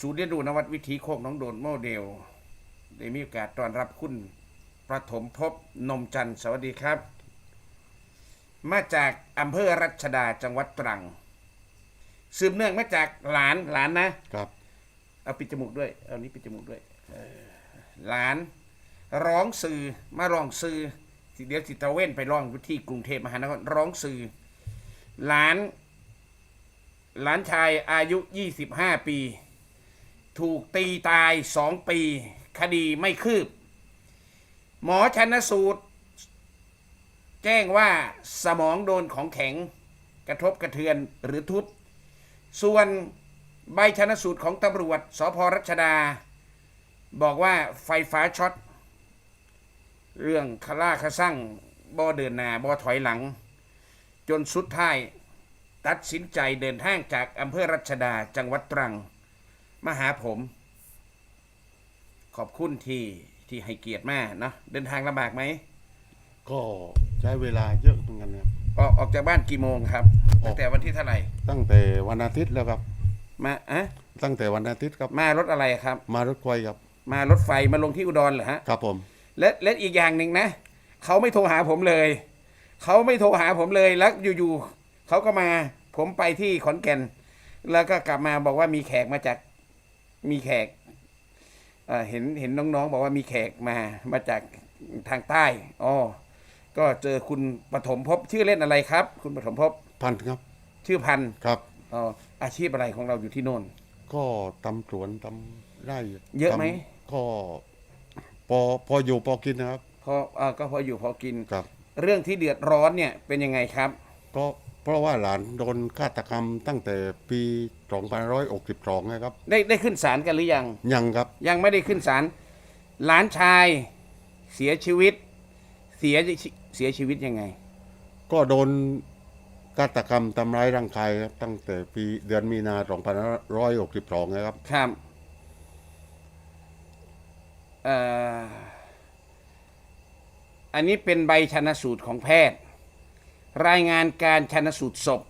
ศูนย์เรียนรู้นวัดวิถีโคกน้องโดนโมเดล ได้มีโอกาสต้อนรับคุณประถมภพนมจันทร์สวัสดีครับ มาจากอำเภอรัชดาจังหวัดตรัง สืบเนื่องมาจากหลานหลานนะ ครับ เอาปิดจมูกด้วย เอานี้ปิดจมูกด้วยเออหลาน ร้องสื่อมาร้องสื่อสิเดี๋ยวสิตะเว้นไปร้องอยู่ที่กรุงเทพมหานครร้องสื่อหลาน หลานชายอายุ 25 ปี ถูกตีตายสองปี คดีไม่คืบ หมอชันสูตร แจ้งว่าสมองโดนของแข็ง กระทบกระเทือนหรือทุบส่วนใบชนสูตรของตำรวจสพรัชดา บอกว่าไฟฟ้าช็อต เรื่องคล่าคาสั่งบ่เดินหน้าบ่ถอยหลัง จนสุดท้าย ตัดสินใจเดินทางจากอำเภอรัชดาจังหวัดตรัง มาหาผม ขอบคุณที่ที่ให้เกียรติมาเนาะเดินทางลำบากไหมก็ใช้เวลาเยอะเหมือนกันครับ ออกออกจากบ้านกี่โมงครับตั้งแต่วันที่เท่าไหร่ตั้งแต่วันอาทิตย์แล้วครับ มาอะตั้งแต่วันอาทิตย์ครับ มารถอะไรครับ มารถไฟครับมารถไฟมาลงที่อุดรเหรอฮะ ครับผม และและอีกอย่างหนึ่งนะเขาไม่โทรหาผมเลย เขาไม่โทรหาผมเลยแล้วอยู่ๆเขาก็มา ผมไปที่ขอนแก่น แล้วก็กลับมาบอกว่ามีแขกมาจาก มีแขกเอ่อเห็นเห็นน้องๆ บอกว่ามีแขกมามาจากทางใต้อ๋อก็เจอคุณปฐมภพชื่อเล่นอะไรครับ คุณปฐมภพพันธุ์ครับ ชื่อพันธุ์ครับอ๋ออาชีพอะไรของเราอยู่ที่โน่น ก็ตำสวนตำไร่เยอะไหมทำก็พอพออยู่พอกินนะครับพอเออก็พออยู่พอกินครับ เรื่องที่เดือดร้อนเนี่ยเป็นยังไงครับ ก็เพ ราะว่าหลานโดนฆาตกรรมตั้งแต่ปี2562นะครับ ได้ได้ขึ้นศาลกันหรือยัง ยังครับ ยังไม่ได้ขึ้นศาลหลานชายเสียชีวิต เสียชีเสียชีวิตยังไง ก็โดนฆาตกรรมทำร้ายร่างกายครับตั้งแต่ปีเดือนมีนา2562นะครับ ครับเอ่ออันนี้เป็นใบชันสูตรของแพทย์ รายงานการชันสูตรศพ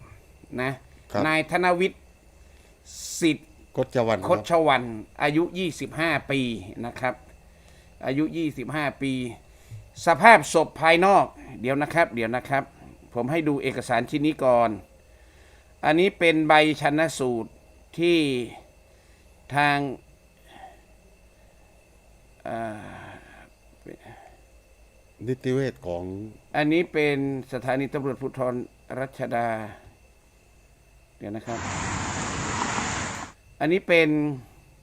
นะครับนายธนวิทย์สิทธิ์กฎจวันคครัดบชวันอายุ 25 ปีนะครับ อายุ 25 ปี สภาพศพภายนอก เดี๋ยวนะครับ เดี๋ยวนะครับ ผมให้ดูเอกสารชิ้นนี้ก่อน อันนี้เป็นใบชันสูตรที่ทางเอ่อ นิติเวชของอันนี้เป็นสถานีตำรวจภูธรรัชดา เดี๋ยวนะครับ อันนี้เป็น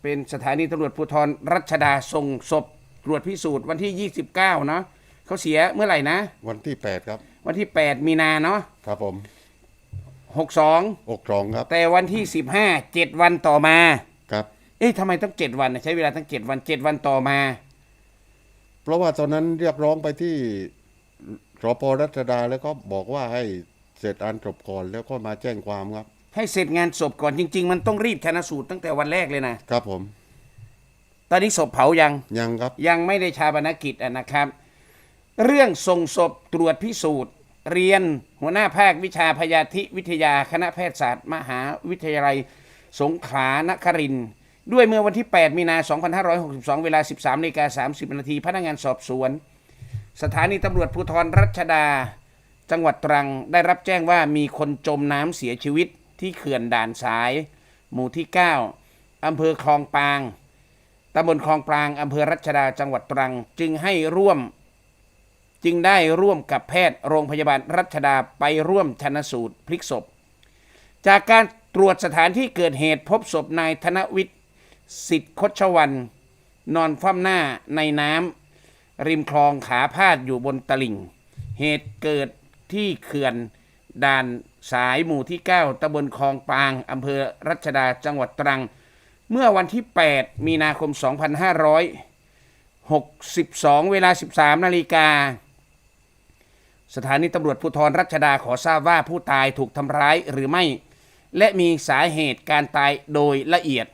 เป็นสถานีตำรวจภูธรรัชดาส่งศพตรวจพิสูจน์วันที่ 29 เนาะเขาเสียเมื่อไหร่นะ วันที่ 8 ครับ วันที่ 8 มีนาเนาะครับผม62อกรองครับ แต่วันที่ 15 7 วันต่อมาครับ เอ๊ะทำไมต้อง 7 วันน่ะใช้เวลาตั้ง 7 วัน 7 วันต่อมา เพราะว่าตอนนั้นเรียกร้องไปที่รปรัชดาแล้วก็บอกว่าให้เสร็จอันจบก่อนแล้วก็มาแจ้งความครับ ให้เสร็จงานศพก่อนจริง ๆ มันต้องรีบชนะสูตรตั้งแต่วันแรกเลยนะ ครับผม ตอนนี้ศพเผายัง ยังครับ ยังไม่ได้ชาปนกิจอะนะครับ เรื่องส่งศพตรวจพิสูจน์ เรียนหัวหน้าภาควิชาพยาธิวิทยาคณะแพทยศาสตร์ มหาวิทยาลัย สงขลานครินทร์ ด้วยเมื่อวันที่ 8 มีนา 2562 เวลา 13นาฬิกา30 นาที พนักงานสอบสวน สถานีตำรวจภูธรรัชดา จังหวัดตรังได้รับแจ้งว่ามีคนจมน้ำเสียชีวิตที่เขื่อนด่านสาย หมู่ที่ 9อำเภอคลองปางตำบลคลองปางอำเภอรัชดา จังหวัดตรัง จึงให้ร่วม จึงได้ร่วมกับแพทย์โรงพยาบาลรัชดาไปร่วมชนสูตรพลิกศพ จากการตรวจสถานที่เกิดเหตุพบศพนายธนวิทย์ สิทธิ์คดชวันนอนคว่ำหน้าในน้ำริมคลองขาพาดอยู่บนตลิ่ง เหตุเกิดที่เขื่อนด่านสายหมู่ที่ 9ตำบลคลองปางอำเภอรัชดาจังหวัดตรัง เมื่อวันที่ 8 มีนาคม 2562 เวลา 13 นาฬิกา สถานีตำรวจภูธรรัชดาขอทราบว่าผู้ตายถูกทำร้ายหรือไม่ และมีสาเหตุการตายโดยละเอียด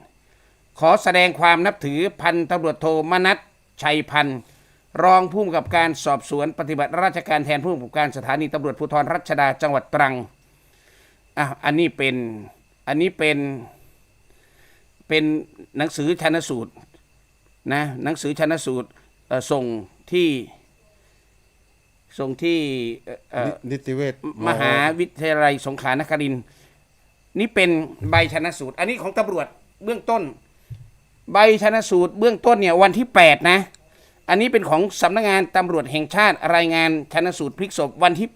ขอแสดงความนับถือพันตำรวจโทมนัทชัยพันธ์รองผู้กำกับการสอบสวนปฏิบัติราชการแทนผู้กำกับการสถานีตำรวจภูธรรัชดาจังหวัดตรังอะอันนี้เป็นอันนี้เป็นเป็นหนังสือชันสูตรนะหนังสือชันสูตรเอ่อส่งที่ส่งที่เอ่อเอ่อนิติเวชมหาวิทยาลัยสงขลานครินทร์นี่เป็นใบชนะสูตร อันนี้ของตำรวจเบื้องต้น ใบชนะสูตรเบื้องต้นเนี่ยวันที่ 8 นะ อันนี้เป็นของสำนักงานตำรวจแห่งชาติรายงานชนะสูตรพลิกศพวันที่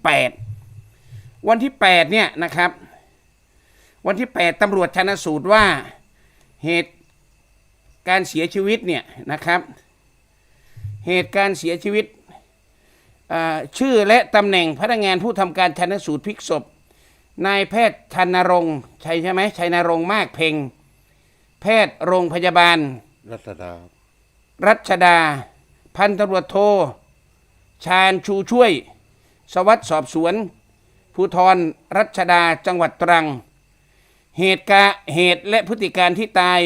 8 วันที่ 8 เนี่ยนะครับ วันที่ 8ตำรวจชนะสูตรว่าเหตุการเสียชีวิตเนี่ยนะครับ เหตุการเสียชีวิตชื่อและตำแหน่งพนักงานผู้ทำการชนสูตรพลิกศพนายแพทย์ชันนรงค์ใช่ใช่ไหมชัยนรงค์มากเพ่ง แพทย์โรงพยาบาล รัตดารัชดา พันตำรวจโท ชาญชูช่วย สวัสดสอบสวน ภูธรรัชดาจังหวัดตรัง เหตุกาเหตุและพฤติการที่ตาย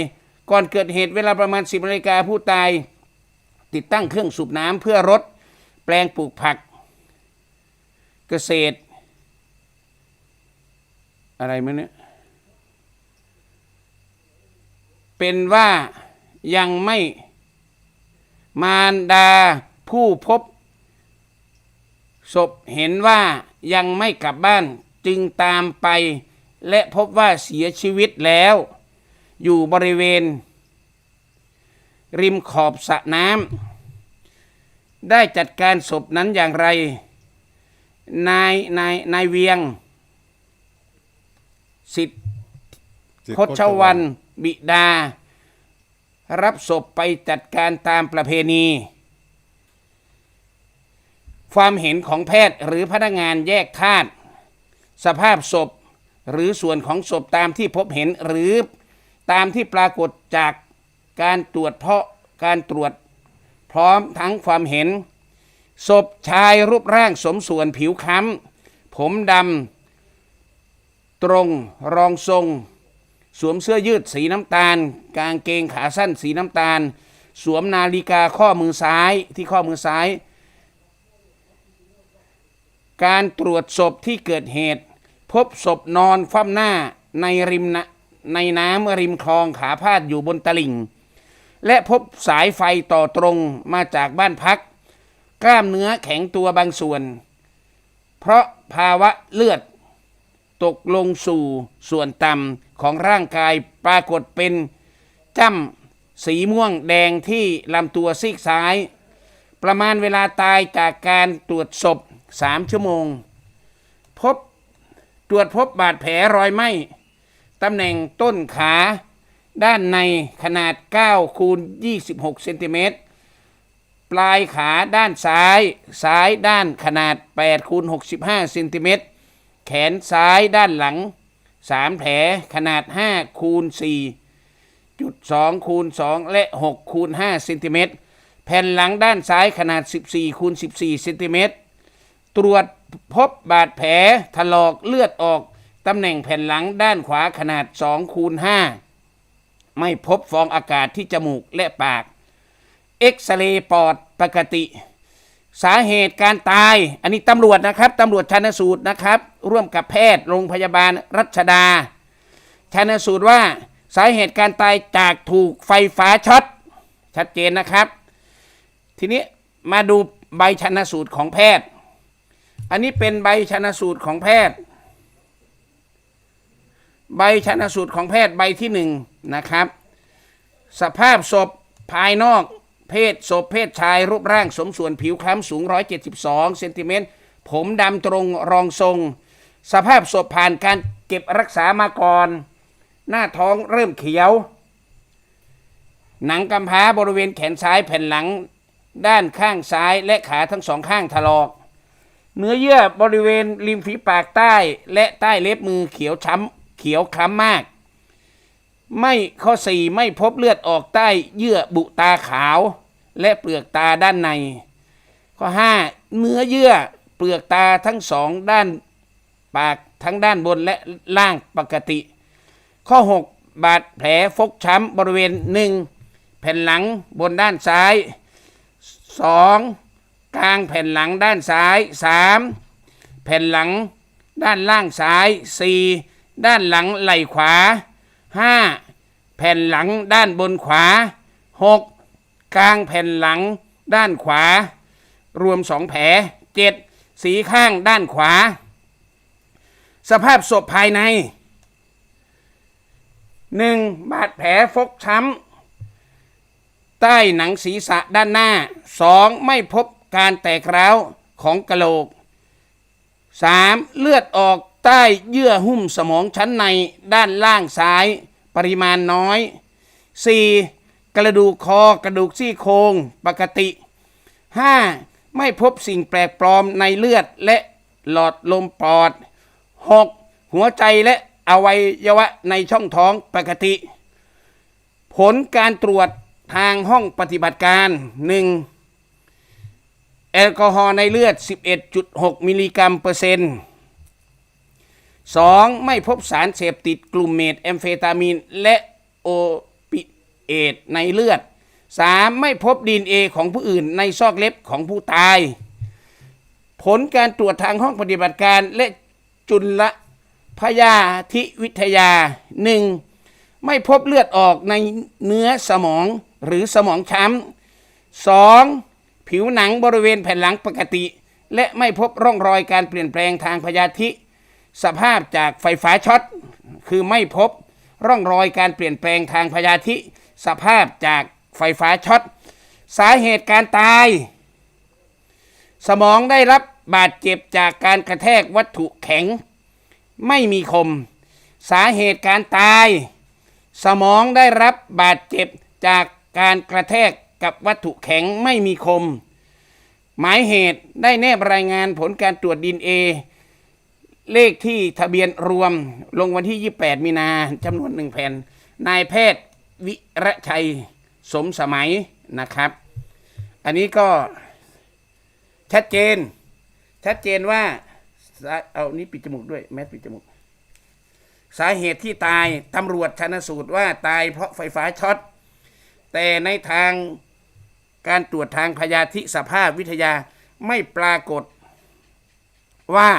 ก่อนเกิดเหตุเวลาประมาณ 10นาฬิกาผู้ตาย ติดตั้งเครื่องสูบน้ำเพื่อรดแปลงปลูกผัก เกษตร อะไรมั้ยเนี่ย เป็นว่ายังไม่มารดาผู้พบ ศพเห็นว่ายังไม่กลับบ้านจึงตามไป และพบว่าเสียชีวิตแล้ว อยู่บริเวณ ริมขอบสระน้ำได้จัดการศพนั้นอย่างไร นายนายนายเวียง สิทธิสิทธิ์พชวัน บิดา รับศพไปจัดการตามประเพณี ความเห็นของแพทย์หรือพนักงานแยกธาตุสภาพศพหรือส่วนของศพตามที่พบเห็นหรือตามที่ปรากฏจากการตรวจเพาะการตรวจพร้อมทั้งความเห็น ศพชายรูปร่างสมส่วนผิวค้ำผมดำตรงรองทรง สวมเสื้อยืดสีน้ำตาล กางเกงขาสั้นสีน้ำตาล สวมนาฬิกาข้อมือซ้ายที่ข้อมือซ้าย การตรวจศพที่เกิดเหตุ พบศพนอนคว่ำหน้าในริมนะในน้ำริมคลองขาพาดอยู่บนตลิ่ง และพบสายไฟต่อตรงมาจากบ้านพัก กล้ามเนื้อแข็งตัวบางส่วน เพราะภาวะเลือด ตกลงสู่ส่วนต่ำของร่างกายปรากฏเป็นจ้ำสีม่วงแดงที่ลำตัวซีกซ้าย ประมาณเวลาตายจากการตรวจศพสามชั่วโมง พบตรวจพบบาดแผลรอยไหม้ตำแหน่งต้นขา ด้านในขนาด 9 คูณ 26 เซนติเมตร ปลายขาด้านซ้าย ซ้ายด้านขนาด 8 คูณ 65 เซนติเมตร ขนซ้ายด้านหลัง 3 แผลขนาด 5 คูณ4จุด2คูณ 2 และ 6 คูณ 5เซนติเมตร แผ่นหลังด้านซ้ายขนาด 14 คูณ 14เซนติเมตร ตรวจพบบาดแผลถลอกเลือดออก ตำแหน่งแผ่นหลังด้านขวาขนาด 2 คูณ 5 ไม่พบฟองอากาศที่จมูกและปาก เอ็กซเรย์ปอดปกติ สาเหตุการตาย อันนี้ตำรวจนะครับตำรวจชันสูตรนะครับ ร่วมกับแพทย์โรงพยาบาลรัชดาชันสูตรว่าสาเหตุการตายจากถูกไฟฟ้าช็อตชัดเจนนะครับ ทีนี้มาดูใบชันสูตรของแพทย์ อันนี้เป็นใบชันสูตรของแพทย์ ใบชันสูตรของแพทย์ใบที่หนึ่งนะครับ สภาพศพภายนอก เพศศพเพศชายรูปร่างสมส่วนผิวคล้ำสูง 172 เซนติเมตร ผมดำตรงรองทรง สภาพศพผ่านการเก็บรักษามาก่อน หน้าท้องเริ่มเขียว หนังกำพร้าบริเวณแขนซ้ายแผ่นหลัง ด้านข้างซ้ายและขาทั้งสองข้างถลอก เนื้อเยื่อบริเวณริมฝีปากใต้และใต้เล็บมือเขียวช้ำเขียวคล้ำมากไม่ข้อสี่ไม่พบเลือดออกใต้เยื่อบุตาขาว และเปลือกตาด้านใน ข้อห้าเนื้อเยื่อเปลือกตาทั้งสองด้านปากทั้งด้านบนและล่างปกติ ข้อ 6 บาดแผลฟกช้ำบริเวณหนึ่งแผ่นหลังบนด้านซ้าย 2. กลางแผ่นหลังด้านซ้าย 3. แผ่นหลังด้านล่างซ้าย 4. ด้านหลังไหล่ขวา 5. แผ่นหลังด้านบนขวา 6. กลางแผ่นหลังด้านขวา รวมสองแผล 7. สีข้างด้านขวา สภาพศพภายใน 1. บาดแผลฟกช้ำใต้หนังศีรษะด้านหน้า 2. ไม่พบการแตกร้าวของกะโหลก 3. เลือดออกใต้เยื่อหุ้มสมองชั้นในด้านล่างซ้าย ปริมาณน้อย 4. กระดูกคอกระดูกซี่โครงปกติ 5. ไม่พบสิ่งแปลกปลอมในเลือดและหลอดลมปอด 6. หัวใจและอวัยวะในช่องท้องปกติ ผลการตรวจทางห้องปฏิบัติการ 1. แอลกอฮอล์ในเลือด 11.6 มิลลิกรัมเปอร์เซ็นต์ 2. ไม่พบสารเสพติดกลุ่มเมทแอมเฟตามีน และโอ เอตในเลือด 3. ไม่พบดีเอของผู้อื่นในซอกเล็บของผู้ตาย ผลการตรวจทางห้องปฏิบัติการและจุลพยาธิวิทยา 1. ไม่พบเลือดออกในเนื้อสมองหรือสมองช้ำ 2. ผิวหนังบริเวณแผ่นหลังปกติ และไม่พบร่องรอยการเปลี่ยนแปลงทางพยาธิ สภาพจากไฟฟ้าช็อต คือไม่พบร่องรอยการเปลี่ยนแปลงทางพยาธิ สภาพจากไฟฟ้าช็อต สาเหตุการตาย สมองได้รับบาดเจ็บจากการกระแทกวัตถุแข็ง ไม่มีคม สาเหตุการตาย สมองได้รับบาดเจ็บจากการกระแทกกับวัตถุแข็งไม่มีคม หมายเหตุได้แนบรายงานผลการตรวจดีเอเลขที่ทะเบียนรวมลงวันที่ 28 มีนาจำนวนหนึ่งแผ่น นายแพทย์ วิระชัยสมสมัยนะครับ อันนี้ก็ชัดเจน ชัดเจนว่าเอานี่ปิดจมูกด้วยแมสปิดจมูก สาเหตุที่ตายตำรวจชนสูตรว่าตายเพราะไฟฟ้าช็อต แต่ในทางการตรวจทางพยาธิสภาพวิทยาไม่ปรากฏว่า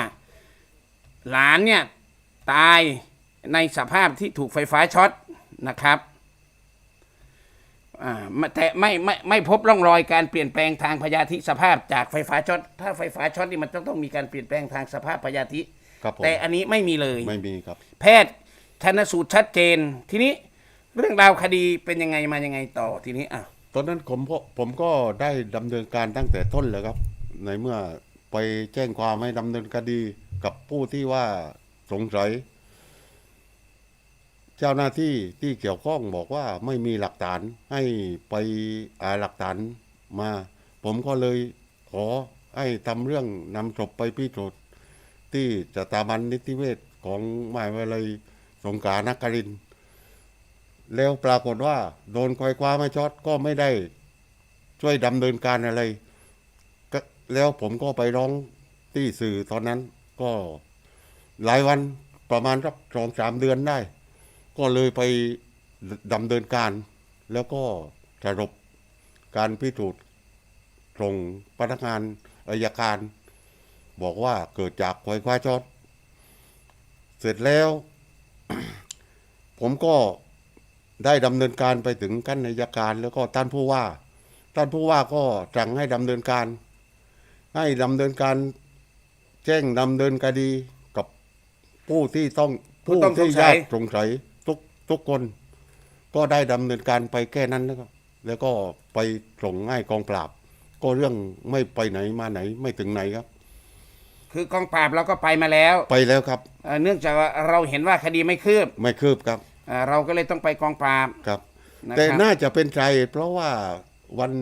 หลานเนี่ย ตายในสภาพที่ถูกไฟฟ้าช็อตนะครับ อ่าไม่แต่ไม่ไม่ไม่พบร่องรอยการเปลี่ยนแปลงทางพยาธิสภาพจากไฟฟ้าช็อตถ้าไฟฟ้าช็อตนี่มันต้องต้องมีการเปลี่ยนแปลงทางสภาพพยาธิ ครับผมแต่อันนี้ไม่มีเลย ไม่มีครับ แพทย์ชันสูตรชัดเจน ทีนี้เรื่องราวคดีเป็นยังไงมายังไงต่อทีนี้อะตอนนั้นผมก็ผมก็ได้ดำเนินการตั้งแต่ต้นเลยครับ ในเมื่อไปแจ้งความให้ดำเนินคดีกับผู้ที่ว่าสงสัย เจ้าหน้าที่ที่เกี่ยวข้องบอกว่าไม่มีหลักฐานให้ไปหาหลักฐานมา ผมก็เลยขอให้ทำเรื่องนำศพไปพิสูจน์ที่สถาบันนิติเวชของมหาวิทยาลัยสงขลานครินทร์แล้วปรากฏว่า โดนควยคว้าไม่ช็อตก็ไม่ได้ช่วยดำเนินการอะไร แล้วผมก็ไปร้องที่สื่อตอนนั้นก็หลายวันประมาณสักสองสามเดือนได้ ก็เลยไปดำเนินการ แล้วก็สรุปการพิสูจน์ส่งพนักงานอายการ บอกว่าเกิดจากควายคว้าช็อตเสร็จแล้ว ผมก็ได้ดำเนินการไปถึงขั้นนายการ แล้วก็ท่านผู้ว่าท่านผู้ว่าก็สั่งให้ดำเนินการ ให้ดำเนินการแจ้งดำเนินคดีกับผู้ที่ต้องผู้ต้องที่สงสัยญาติสงสัย ทุกทุกคน ก็ได้ดำเนินการไปแค่นั้นนะครับ แล้วก็ไปส่งให้กองปราบ ก็เรื่องไม่ไปไหนมาไหนไม่ถึงไหนครับ คือกองปราบเราก็ไปมาแล้วไปแล้วครับ เอ่อเนื่องจากว่าเราเห็นว่าคดีไม่คืบไม่คืบครับเอ่อเราก็เลยต้องไปกองปราบ ครับ นะแต่ครับน่าจะเป็นใจเพราะว่าวัน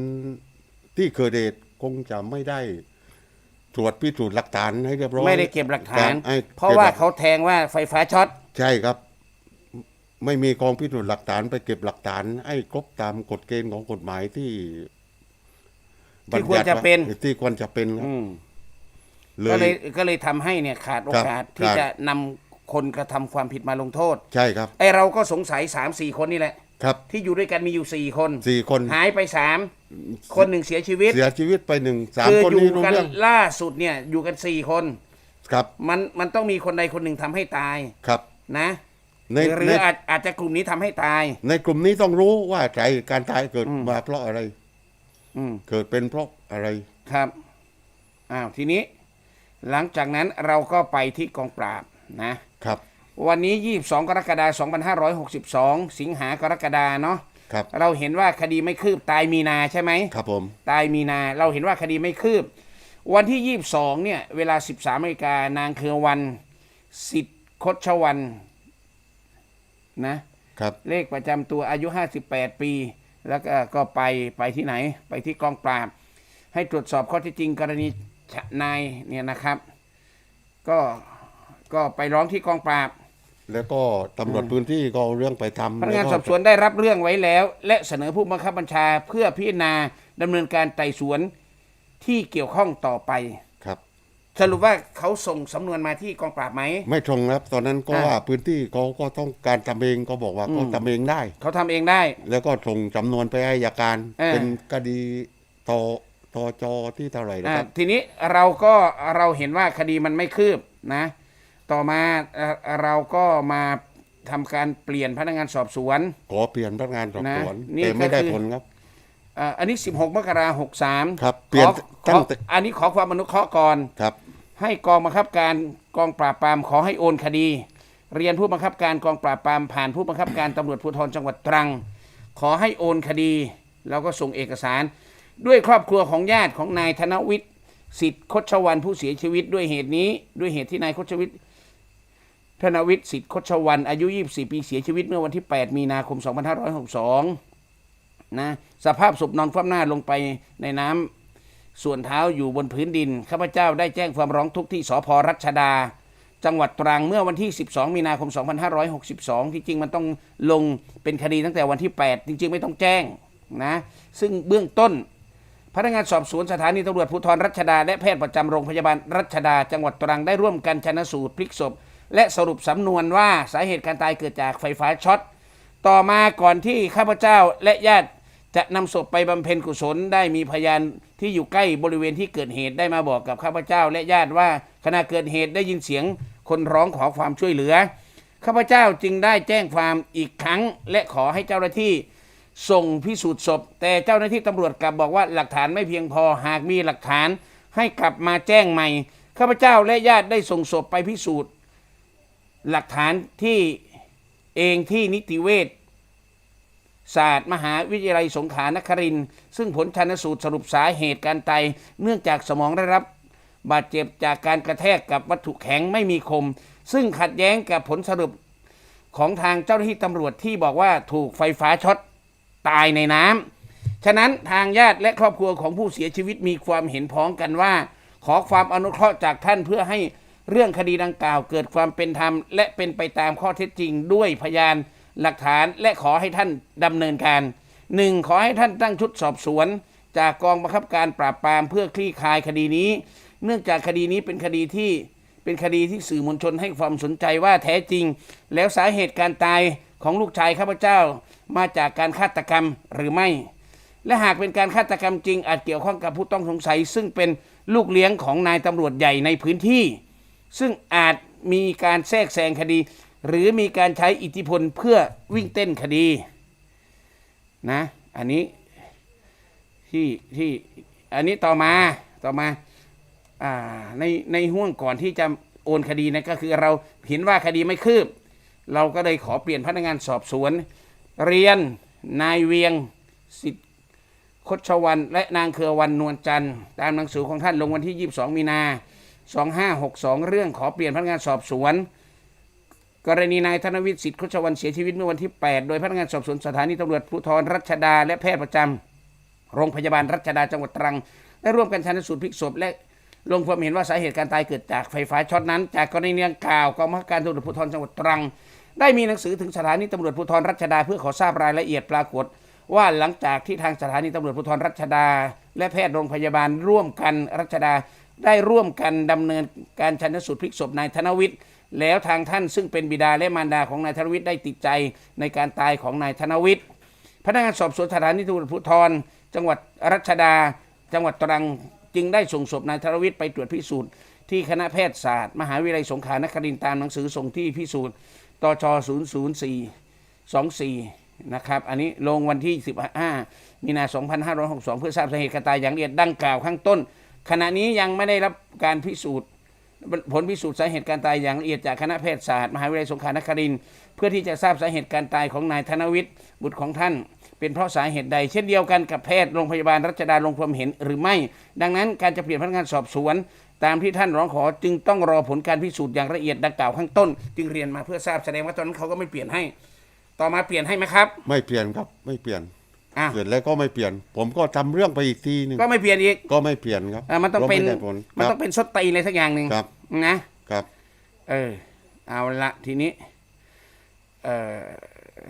ที่เกิดเหตุคงจะไม่ได้ตรวจพิสูจน์หลักฐานให้เรียบร้อยไม่ได้เก็บหลักฐานให้เพราะว่าก็บหลักเขาแทงว่าไฟฟ้าช็อต ใช่ครับ ไม่มีกองพิสูจน์หลักฐานไปเก็บหลักฐานให้ครบตามกฎเกณฑ์ของกฎหมายที่ที่ควรจะเป็นบัญญัติไว้ที่ควรจะเป็นครับ อืมเลก็เลยยก็เลยทำให้เนี่ยขาดโอกาสครับที่ครับ จะนำคนกระทำความผิดมาลงโทษใช่ครับ ไอเราก็สงสัยสามสี่คนนี่แหละ ครับที่อยู่ด้วยกันมีอยู่สี่คน สี่คนหายไปสามคนหนึ่งเสียชีวิตเสียชีวิตไปหนึ่งสามคือคนอยู่นี้รู้กันเรื่องล่าสุดเนี่ยอยู่กันสี่คน ครับ มันมันต้องมีคนใดคนหนึ่งทำให้ตายครับ นะ ในหรือในอาจอาจจะกลุ่มนี้ทำให้ตาย ในกลุ่มนี้ต้องรู้ว่าใจการตายเกิดอืม มาเพราะอะไร อืม เกิดเป็นเพราะอะไร ครับ อ้าว ทีนี้ หลังจากนั้นเราก็ไปที่กองปราบนะ ครับ วันนี้ 22 กรกฎาคม2562 สิงหากรกฎาเนาะ ครับ เราเห็นว่าคดีไม่คืบตายมีนาใช่ไหม ครับผม ตายมีนา เราเห็นว่าคดีไม่คืบ วันที่ 22 เนี่ย เวลา 13นาฬิกานางเครือวัน สิทธิ์คดชวัน นะครับเลขประจำตัวอายุ 58 ปี แล้วก็ก็ไปไปที่ไหน ไปที่กองปราบ ให้ตรวจสอบข้อเท็จจริงกรณีนายเนี่ยนะครับ ก็ก็ไปร้องที่กองปราบ แล้วก็ตำรวจพื้นที่ก็เอาเรื่องไปทำพนักงานแล้วสอบสวนได้รับเรื่องไว้แล้ว และเสนอผู้บังคับบัญชาเพื่อพิจารณาดำเนินการไต่สวนที่เกี่ยวข้องต่อไปครับ สรุปว่าเขาส่งสำนวนมาที่กองปราบไหม ไม่ตรงครับ ตอนนั้นก็อ่า ว่าพื้นที่เขาก็ต้องการทำเองก็บอกว่าอืมเขาทำเองได้ เขาทำเองได้ แล้วก็ส่งจำนวนไปให้อัยการ เออ เป็นคดีตตจที่เท่าไหร่นะอ่าครับ ทีนี้เราก็เราเห็นว่าคดีมันไม่คืบนะ ต่อมาเอ่อเราก็มาทำการเปลี่ยนพนักงานสอบสวน ขอเปลี่ยนพนักงานสอบสวนนะนี่แต่ไม่ได้ก็คือ ผลครับเอ่ออันนี้ 16 มกราหกสามครับเปลี่ยนขอตั้งแต่ อันนี้ขอความอนุเคราะห์ก่อน ครับ ให้กองบังคับการกองปราบปรามขอให้โอนคดี เรียนผู้บังคับการกองปราบปรามผ่านผู้บังคับการตำรวจภูธรจังหวัดตรัง ขอให้โอนคดี แล้วก็ส่งเอกสาร ด้วยครอบครัวของญาติของนายธนวิทย์สิทธิ์คชวันผู้เสียชีวิตด้วยเหตุนี้ ด้วยเหตุที่นายคชวิทย์ธนวิทย์สิทธิ์คชวันอายุ 24 ปีเสียชีวิตเมื่อวันที่ 8 มีนาคม 2562 นะสภาพศพนอนคว่ำหน้าลงไปในน้ำส่วนเท้าอยู่บนพื้นดินข้าพเจ้าได้แจ้งความร้องทุกข์ที่สพรัชดา จังหวัดตรังเมื่อวันที่ 12 มีนาคม 2562 ที่จริงมันต้องลงเป็นคดีตั้งแต่วันที่ 8 จริง ๆ ไม่ต้องแจ้งนะซึ่งเบื้องต้นพนักงานสอบสวนสถานีตำรวจภูธรรัชดา และแพทย์ประจำโรงพยาบาลรัชดา จังหวัดตรังได้ร่วมกันชนะสูตรพลิกศพ และสรุปสำนวนว่าสาเหตุการตายเกิดจากไฟฟ้าช็อต ต่อมาก่อนที่ข้าพเจ้าและญาติ จะนำศพไปบำเพ็ญกุศลได้มีพยานที่อยู่ใกล้บริเวณที่เกิดเหตุได้มาบอกกับข้าพเจ้าและญาติว่าขณะเกิดเหตุได้ยินเสียงคนร้องขอความช่วยเหลือ ข้าพเจ้าจึงได้แจ้งความอีกครั้ง และขอให้เจ้าหน้าที่ส่งพิสูจน์ศพ แต่เจ้าหน้าที่ตำรวจกลับบอกว่าหลักฐานไม่เพียงพอหากมีหลักฐานให้กลับมาแจ้งใหม่ ข้าพเจ้าและญาติได้ส่งศพไปพิสูจน์ หลักฐานที่เองที่นิติเวช ศาสตร์ มหาวิทยาลัยสงขลานครินทร์ซึ่งผลชันสูตรสรุปสาเหตุการตายเนื่องจากสมองได้รับบาดเจ็บจากการกระแทกกับวัตถุแข็งไม่มีคม ซึ่งขัดแย้งกับผลสรุปของทางเจ้าหน้าที่ตำรวจที่บอกว่าถูกไฟฟ้าช็อตตายในน้ำฉะนั้นทางญาติและครอบครัวของผู้เสียชีวิตมีความเห็นพ้องกันว่า ขอความอนุเคราะห์จากท่านเพื่อให้เรื่องคดีดังกล่าวเกิดความเป็นธรรม และเป็นไปตามข้อเท็จจริงด้วยพยาน หลักฐานและขอให้ท่านดำเนินการหนึ่งขอให้ท่านตั้งชุดสอบสวน จากกองบังคับการปราบปรามเพื่อคลี่คลายคดีนี้ เนื่องจากคดีนี้เป็นคดีที่เป็นคดีที่สื่อมวลชนให้ความสนใจว่าแท้จริง แล้วสาเหตุการตายของลูกชายข้าพเจ้ามาจากการฆาตกรรมหรือไม่ และหากเป็นการฆาตกรรมจริง อาจเกี่ยวข้องกับผู้ต้องสงสัย ซึ่งเป็นลูกเลี้ยงของนายตำรวจใหญ่ในพื้นที่ ซึ่งอาจมีการแทรกแซงคดี หรือมีการใช้อิทธิพลเพื่อวิ่งเต้นคดีนะอันนี้ที่ที่อันนี้ต่อมาต่อมาอ่าในในห่วงก่อนที่จะโอนคดีนะก็คือเราเห็นว่าคดีไม่คืบ เราก็เลยขอเปลี่ยนพนักงานสอบสวน เรียนนายเวียงสิทธิคดชวันและนางเครือวันนวลจันทร์ตามหนังสือของท่านลงวันที่ 22 มีนา 2562 เรื่องขอเปลี่ยนพนักงานสอบสวน กรณีนายธนวิทย์สิทธิคชวันเสียชีวิตเมื่อวันที่ 8 โดยพนักงานสอบสวนสถานีตำรวจภูธรรัชดา และแพทย์ประจำโรงพยาบาลรัชดาจังหวัดตรัง ได้ร่วมกันชันสูตรพลิกศพและลงความเห็นว่าสาเหตุการตายเกิดจากไฟฟ้าช็อตนั้น จากกรณีดังกล่าวกองบังคับการตำรวจภูธรจังหวัดตรัง ได้มีหนังสือถึงสถานีตำรวจภูธรรัชดาเพื่อขอทราบรายละเอียดปรากฏ ว่าหลังจากที่ทางสถานีตำรวจภูธรรัชดา และแพทย์โรงพยาบาลร่วมกันรัชดาได้ร่วมกันดำเนินการชันสูตรพลิกศพนายธนวิทย์ แล้วทางท่านซึ่งเป็นบิดาและมารดาของนายธนวิทย์ได้ติดใจในการตายของนายธนวิทย์พนักงานสอบสวนสถานีตำรวจภูธรจังหวัดรัชดา จังหวัดตรังจึงได้ส่งศพนายธนวิทย์ไปตรวจพิสูจน์ที่คณะแพทยศาสตร์ มหาวิทยาลัยสงขลานครินทร์ตามหนังสือส่งที่พิสูจน์ตช004 24 นะครับอันนี้ลงวันที่ 15 มีนา 2562 เพื่อทราบสาเหตุการตายอย่างละเอียดดังกล่าวข้างต้น ขณะนี้ยังไม่ได้รับการพิสูจน์ ผลพิสูจน์สาเหตุการตายอย่างละเอียดจากคณะแพทยศาสตร์มหาวิทยาลัยสงขลานครินทร์เพื่อที่จะทราบสาเหตุการตายของนายธนวิทย์บุตรของท่าน เป็นเพราะสาเหตุใด เช่นเดียวกันกับแพทย์โรงพยาบาลรัชดาลงความเห็นหรือไม่ ดังนั้นการจะเปลี่ยนพนักงานสอบสวน ตามที่ท่านร้องขอจึงต้องรอผลการพิสูจน์อย่างละเอียดดังกล่าวข้างต้น จึงเรียนมาเพื่อทราบแสดงว่าตอนนั้นเขาก็ไม่เปลี่ยนให้ ต่อมาเปลี่ยนให้ไหมครับ ไม่เปลี่ยนครับไม่เปลี่ยน อะ เสร็จแล้วก็ไม่เปลี่ยน ผมก็ทำเรื่องไปอีกทีหนึ่งก็ไม่เปลี่ยนอีกก็ไม่เปลี่ยนครับอะมันต้องเป็นพราะไได้ผลมันคต้รัอบงเป็นสดตีนอะไรสักอย่างหนึ่งครับนะ ครับ เออ เอาละทีนี้ เอ่อ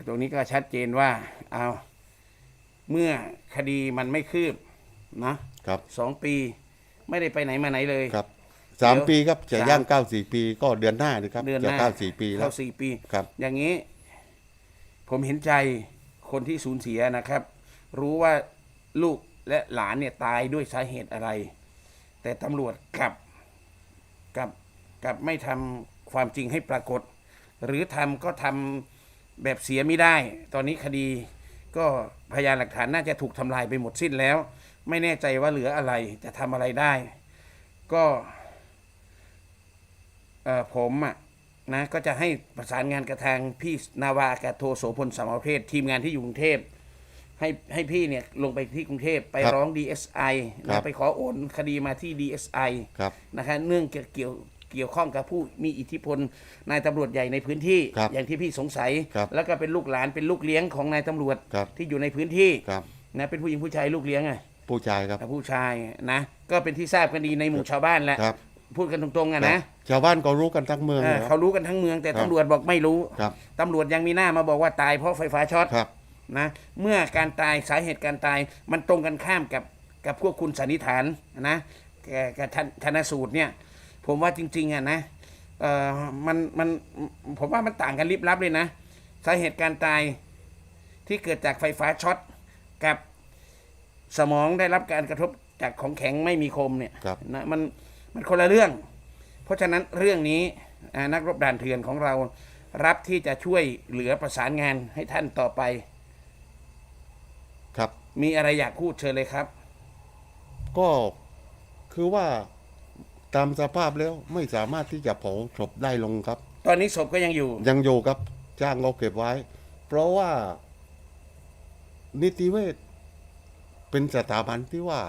ตรงนี้ก็ชัดเจนว่า เอา เมื่อคดีมันไม่คืบเนาะครับสองปี ไม่ได้ไปไหนมาไหนเลย ครับสามเดี๋ยวปีครับจะสาม ย่างเก้าสี่ปี ก็เดือนหน้านะครับเดือนหจะน้าเก้าสี่ปีแล้เข้าวสี่ปี ครับ อย่างนี้ ผมเห็นใจ คนที่สูญเสียนะครับ รู้ว่าลูกและหลานเนี่ยตายด้วยสาเหตุอะไร แต่ตำรวจกลับกลับกลับไม่ทำความจริงให้ปรากฏ หรือทำก็ทำแบบเสียไม่ได้ ตอนนี้คดีก็พยานหลักฐานน่าจะถูกทำลายไปหมดสิ้นแล้ว ไม่แน่ใจว่าเหลืออะไรจะทำอะไรได้ ก็เออผมอะ นะก็จะให้ประสานงานกับทางพี่นาวาอากาศโทโสพลสามประเภททีมงานที่อยู่กรุงเทพให้ให้พี่เนี่ยลงไปที่กรุงเทพไปครับร้อง DSI ครันะบไปขอโอนคดีมาที่ DSI ครับนะคะเนื่องเกี่ยวเกี่ยวเกี่ยวข้องกับผู้มีอิทธิพลนายตำรวจใหญ่ในพื้นที่ครับอย่างที่พี่สงสัย ครับแล้วก็เป็นลูกหลานเป็นลูกเลี้ยงของนายตำรวจครับที่อยู่ในพื้นที่ครับ นะเป็นผู้หญิงผู้ชายลูกเลี้ยงไง ผู้ชายครับ ผู้ชายนะ ก็เป็นที่ทราบกันดีในหมู่ชาวบ้านแหละครับ พูดกันตรงๆอะครันะบชาวบ้านก็รู้กันทั้งเมืองเออนะคเขารับรู้กันทั้งเมืองแต่ครับ ตำรวจบอกไม่รู้ครับตำรวจยังมีหน้ามาบอกว่าตายเพราะไฟฟ้าช็อตครับ นะเมื่อการตายสาเหตุการตายมันตรงกันข้ามกับกับพวกคุณสันนิษฐานนะแกกับชันชนสูตรเนี่ย ผมว่าจริงๆอะนะเออมันมันผมว่ามันต่างกันลิบลับเลยนะ สาเหตุการตายที่เกิดจากไฟฟ้าช็อตกับ สมองได้รับการกระทบจากของแข็งไม่มีคมเนี่ยครับ นะมัน มันคนละเรื่อง เพราะฉะนั้นเรื่องนี้อ่านักรบด่านเถื่อนของเรารับที่จะช่วยเหลือประสานงานให้ท่านต่อไป ครับ มีอะไรอยากพูดเชิญเลยครับ ก็คือว่าตามสภาพแล้วไม่สามารถที่จะเผาศพได้ลงครับ ตอนนี้ศพก็ยังอยู่ ยังอยู่ครับ จ้างเราเก็บไว้ เพราะว่านิติเวชเป็นสถาบันที่ว่า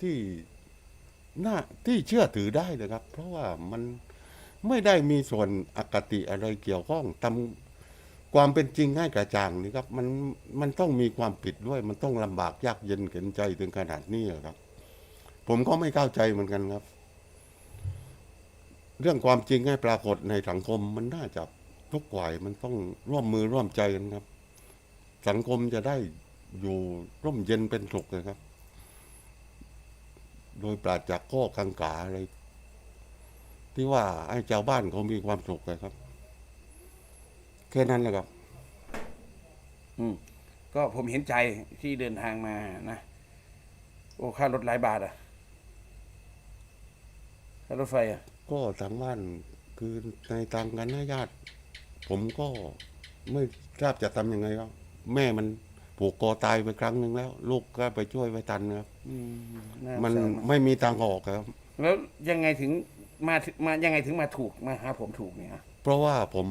ที่ น่าที่เชื่อถือได้นะครับ เพราะว่ามันไม่ได้มีส่วนอคติอะไรเกี่ยวข้องตามความเป็นจริงให้กระจ่างนี่ครับ มันมันต้องมีความผิดด้วย มันต้องลำบากยากเย็นเข็นใจถึงขนาดนี้ครับ ผมก็ไม่เข้าใจเหมือนกันครับ เรื่องความจริงให้ปรากฏในสังคมมันน่าจะทุกฝ่ายมันต้องร่วมมือร่วมใจกันครับ สังคมจะได้อยู่ร่มเย็นเป็นสุขนะครับ โดยปราศจากข้อกังขาอะไร ที่ว่าให้ชาวบ้านเขามีความสุขนะครับ แค่นั้นแหละครับ อืม ก็ผมเห็นใจที่เดินทางมานะโอ้ค่ารถหลายบาทอะค่ารถไฟอะก็ทางบ้านคือในทางกันนะญาติ ผมก็ไม่ทราบจะทำยังไงครับแม่มัน ผูกคอตายไปครั้งหนึ่งแล้ว ลูกก็ไปช่วยไว้ทันครับ อืมน่ามันสงสารากไม่มีทางออกครับ แล้วยังไงถึงมาถึงมายังไงถึงมาถูกมาหาผมถูกเนี่ย เพราะว่าผม